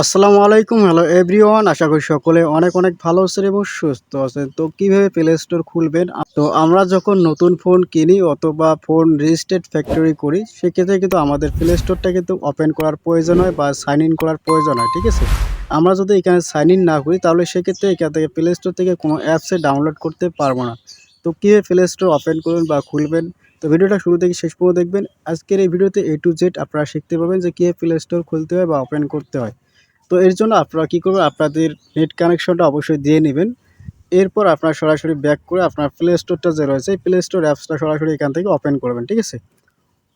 আসসালামু আলাইকুম hello everyone আশা করি সকলে অনেক অনেক ভালো আছেন এবং সুস্থ আছেন। তো কীভাবে প্লে স্টোর খুলবেন? তো আমরা যখন নতুন ফোন কিনি অথবা ফোন রেজিস্ট্রেড ফ্যাক্টরি করি, সেক্ষেত্রে কিন্তু আমাদের প্লে স্টোরটা কিন্তু ওপেন করার প্রয়োজন হয় বা সাইন ইন করার প্রয়োজন হয়, ঠিক আছে? আমরা যদি এখানে সাইন ইন না করি, তাহলে সেক্ষেত্রে এখান থেকে প্লে স্টোর থেকে কোনো অ্যাপসে ডাউনলোড করতে পারব না। তো কীভাবে প্লে স্টোর ওপেন করবেন বা খুলবেন? তো ভিডিওটা শুরু থেকে শেষ পর্যন্ত দেখবেন। আজকের এই ভিডিওতে এ টু জেড আপনারা শিখতে পারবেন যে কীভাবে প্লে স্টোর খুলতে হয় বা ওপেন করতে হয়। তো এর জন্য আপনারা কী করবেন? আপনাদের নেট কানেকশনটা অবশ্যই দিয়ে নেবেন। এরপর আপনার সরাসরি ব্যাক করে আপনার প্লে স্টোরটা যে রয়েছে প্লে স্টোর অ্যাপসটা সরাসরি এখান থেকে ওপেন করবেন, ঠিক আছে?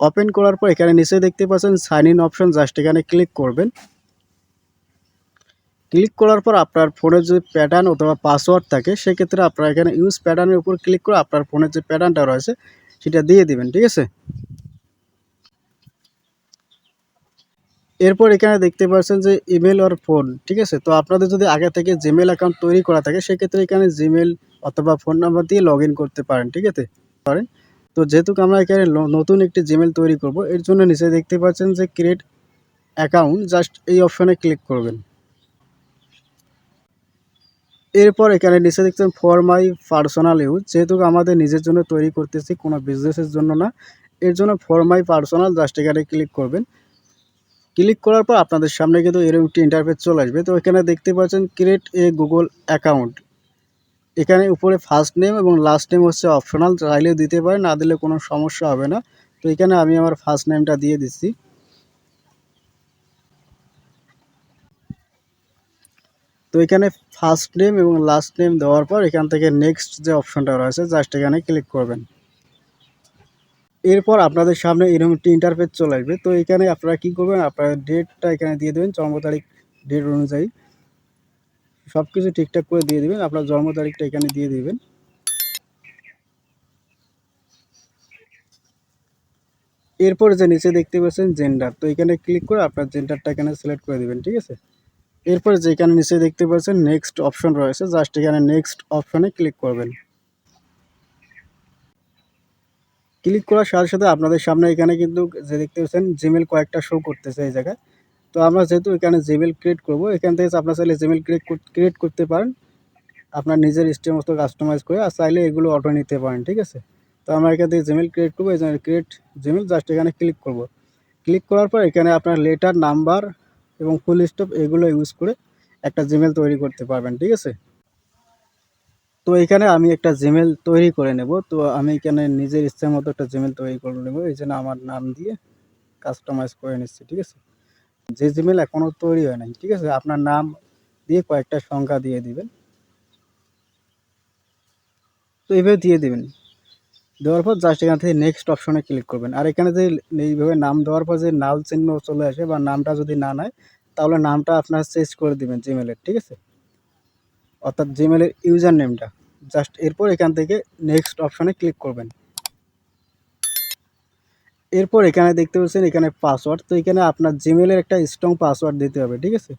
ওপেন করার পর এখানে নিচে দেখতে পাচ্ছেন সাইন ইন অপশন জাস্ট এখানে ক্লিক করবেন। ক্লিক করার পর আপনার ফোনের যে প্যাটার্ন অথবা পাসওয়ার্ড থাকে, সেক্ষেত্রে আপনারা এখানে ইউজ প্যাটার্নের উপর ক্লিক করে আপনার ফোনের যে প্যাটার্নটা রয়েছে, সেটা দিয়ে দিবেন, ঠিক আছে? এরপর এখানে দেখতে পাচ্ছেন যে ইমেল আর ফোন ঠিক আছে? তো আপনাদের যদি আগে থেকে জিমেল অ্যাকাউন্ট তৈরি করা থাকে, সেক্ষেত্রে এখানে জিমেল অথবা ফোন নাম্বার দিয়ে লগ করতে পারেন, ঠিক আছে? পারেন? তো যেহেতু আমরা এখানে নতুন একটি জিমেল তৈরি করব, এর জন্য নিচে দেখতে পাচ্ছেন যে ক্রিয়েট অ্যাকাউন্ট জাস্ট এই অপশনে ক্লিক করবেন। এরপর এখানে নিচে দেখছেন ফর মাই পার্সোনাল ইউজ যেহেতু আমাদের নিজের জন্য তৈরি করতেছি, কোনো বিজনেসের জন্য না, এর জন্য ফর মাই পার্সোনাল জাস্ট এখানে ক্লিক করবেন। ক্লিক করার পর আপনাদের সামনে কিন্তু এরকম একটি ইন্টারফেস চলে আসবে। তো এখানে দেখতে পাচ্ছেন ক্রিয়েট এ গুগল অ্যাকাউন্ট এখানে উপরে ফার্স্ট নেম এবং লাস্ট নেম হচ্ছে অপশনাল চাইলেও দিতে পারেন, না দিলে কোনো সমস্যা হবে না। তো এখানে আমি আমার ফার্স্ট নেমটা দিয়ে দিচ্ছি। তো এখানে ফার্স্ট নেম এবং লাস্ট নেম দেওয়ার পর এখান থেকে নেক্সট যে অপশনটা রয়েছে জাস্ট এখানে ক্লিক করবেন। এরপর আপনাদের সামনে এরকম একটি ইন্টারফেস চলে আসবে। তো এখানে আপনারা কি করবেন? আপনার ডেটটা এখানে দিয়ে দেবেন, জন্ম তারিখ ডেট অনুযায়ী। সব কিছু ঠিকঠাক করে দিয়ে দিবেন, আপনার জন্ম তারিখটা এখানে দিয়ে দিবেন। এরপর যে নিচে দেখতে পাচ্ছেন জেন্ডার তো এখানে ক্লিক করে আপনার জেন্ডারটা এখানে সিলেক্ট করে দিবেন, ঠিক আছে? এরপর যেখানে নিচে দেখতে পাচ্ছেন নেক্সট অপশন রয়েছে জাস্ট এখানে নেক্সট অপশনে ক্লিক করবেন। ক্লিক করার সাথে সাথে আপনাদের সামনে এখানে কিন্তু যে দেখতে পাচ্ছেন জিমেল কয়েকটা শো করতেছে এই জায়গায়। তো আমরা যেহেতু এখানে জিমেল ক্রিয়েট করব, এখান থেকে আপনার চাইলে জিমেল ক্রিয়েট ক্রিয়েট করতে পারেন। আপনার নিজের ইস্টের মতো কাস্টমাইজ করে, আর চাইলে এগুলো অটো নিতে পারেন, ঠিক আছে? তো আমরা এখান থেকে জিমেল ক্রিয়েট করব জন্য ক্রিয়েট জিমেল জাস্ট এখানে ক্লিক করব। ক্লিক করার পর এখানে আপনার লেটার নাম্বার এবং ফুল স্টপ এগুলো ইউজ করে একটা জিমেল তৈরি করতে পারবেন, ঠিক আছে? তো এখানে আমি একটা জিমেল তৈরি করে নেব। তো আমি এখানে নিজের ইচ্ছা মতো একটা জিমেল তৈরি করে নেব। এই জন্য আমার নাম দিয়ে কাস্টমাইজ করে নিচ্ছি, ঠিক আছে? যে জিমেল এখনও তৈরি হয় নাই, ঠিক আছে? আপনার নাম দিয়ে কয়েকটা সংখ্যা দিয়ে দিবেন। তো এইভাবে দিয়ে দিবেন। দেওয়ার পর জাস্ট এখান থেকে নেক্সট অপশনে ক্লিক করবেন। আর এখানে যে এইভাবে নাম দেওয়ার পর যে নাল চিহ্ন চলে আসে বা নামটা যদি না নেয়, তাহলে নামটা আপনার চেঞ্জ করে দিবেন জিমেলের ঠিক আছে? অর্থাৎ জিমেলের ইউজার নেমটা জাস্ট এরপর এখান থেকে নেক্সট অপশানে ক্লিক করবেন। এরপর এখানে দেখতে পাচ্ছেন এখানে পাসওয়ার্ড তো এখানে আপনার জিমেলের একটা স্ট্রং পাসওয়ার্ড দিতে হবে, ঠিক আছে?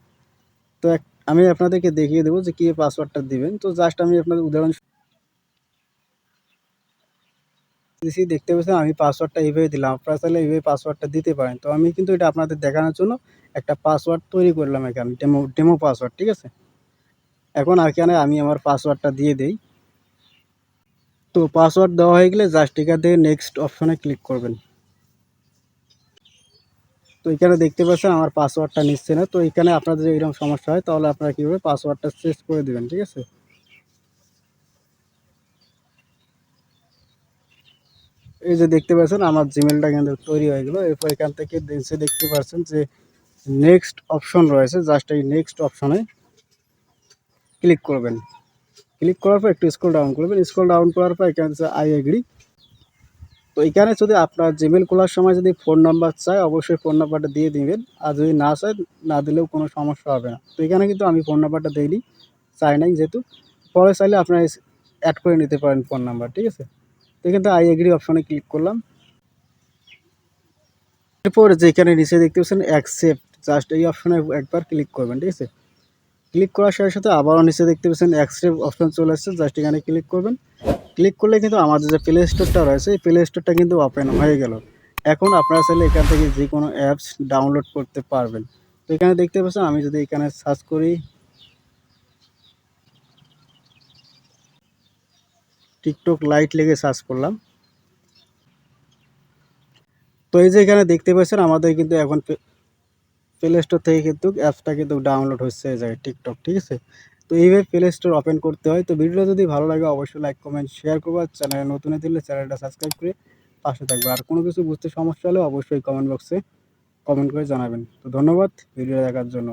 তো আমি আপনাদেরকে দেখিয়ে দেবো যে কী পাসওয়ার্ডটা দিবেন। তো জাস্ট আমি আপনাদের উদাহরণ দেখতে পাচ্ছেন আমি পাসওয়ার্ডটা এইভাবে দিলাম। আপনারা চাইলে এইভাবে পাসওয়ার্ডটা দিতে পারেন। তো আমি কিন্তু এটা আপনাদের দেখানোর জন্য একটা পাসওয়ার্ড তৈরি করলাম এখানে ডেমো ডেমো পাসওয়ার্ড ঠিক আছে? এখন আর এখানে আমি আমার পাসওয়ার্ডটা দিয়ে দেই। তো পাসওয়ার্ড দেওয়া হয়ে গেলে জাস্ট এখান থেকে নেক্সট অপশনে ক্লিক করবেন। তো এখানে দেখতে পাচ্ছেন আমার পাসওয়ার্ডটা নিচ্ছে না। তো এখানে আপনাদের যদি এরকম সমস্যা হয়, তাহলে আপনারা কীভাবে পাসওয়ার্ডটা চেঞ্জ করে দেবেন, ঠিক আছে? এই যে দেখতে পাচ্ছেন আমার জিমেলটা কিন্তু তৈরি হয়ে গেলো। এরপর এখান থেকে দেখতে পাচ্ছেন যে নেক্সট অপশন রয়েছে জাস্ট এই নেক্সট অপশনে ক্লিক করবেন। ক্লিক করার পর একটু স্ক্রল ডাউন করবেন। স্ক্রল ডাউন করার পর এখানে আই এগ্রি তো এখানে যদি আপনার জিমেল খোলার সময় যদি ফোন নাম্বার চায়, অবশ্যই ফোন নাম্বারটা দিয়ে দিবেন। আর যদি না চায়, না দিলেও কোনো সমস্যা হবে না। তো এখানে কিন্তু আমি ফোন নাম্বারটা দিইনি, চাই নাই যেহেতু। পরে চাইলে আপনারা অ্যাড করে নিতে পারেন ফোন নাম্বার ঠিক আছে? তো এখানে আই এগ্রি অপশনে ক্লিক করলাম। এরপর যেখানে নিচে দেখতে পাচ্ছেন অ্যাকসেপ্ট জাস্ট এই অপশনে একবার ক্লিক করবেন, ঠিক আছে? ক্লিক করার সাথে সাথে আবারও নিচে দেখতে পাচ্ছেন অ্যাকসেপ্ট অপশন চলে আসছে জাস্ট এখানে ক্লিক করবেন। ক্লিক করলে কিন্তু আমাদের যে প্লে স্টোরটা রয়েছে, এই প্লে স্টোরটা কিন্তু ওপেন হয়ে গেল। এখন আপনারা চাইলে এখান থেকে যে কোনো অ্যাপস ডাউনলোড করতে পারবেন। তো এখানে দেখতে পাচ্ছেন, আমি যদি এখানে সার্চ করি, টিকটক লাইট লেগে সার্চ করলাম। তো এই যে এখানে দেখতে পাচ্ছেন, আমাদের কিন্তু এখন প্লে স্টোর থেকে কিন্তু অ্যাপসটা কিন্তু ডাউনলোড হচ্ছে এই জায়গায় টিকটক ঠিক আছে? তো এইভাবে প্লে স্টোর ওপেন করতে হয়। তো ভিডিওটা যদি ভালো লাগে, অবশ্যই লাইক কমেন্ট শেয়ার করব। আর চ্যানেলে নতুন দিলে চ্যানেলটা সাবস্ক্রাইব করে পাশে থাকবে। আর কোনো কিছু বুঝতে সমস্যা হলে অবশ্যই কমেন্ট বক্সে কমেন্ট করে জানাবেন। তো ধন্যবাদ ভিডিও দেখার জন্য।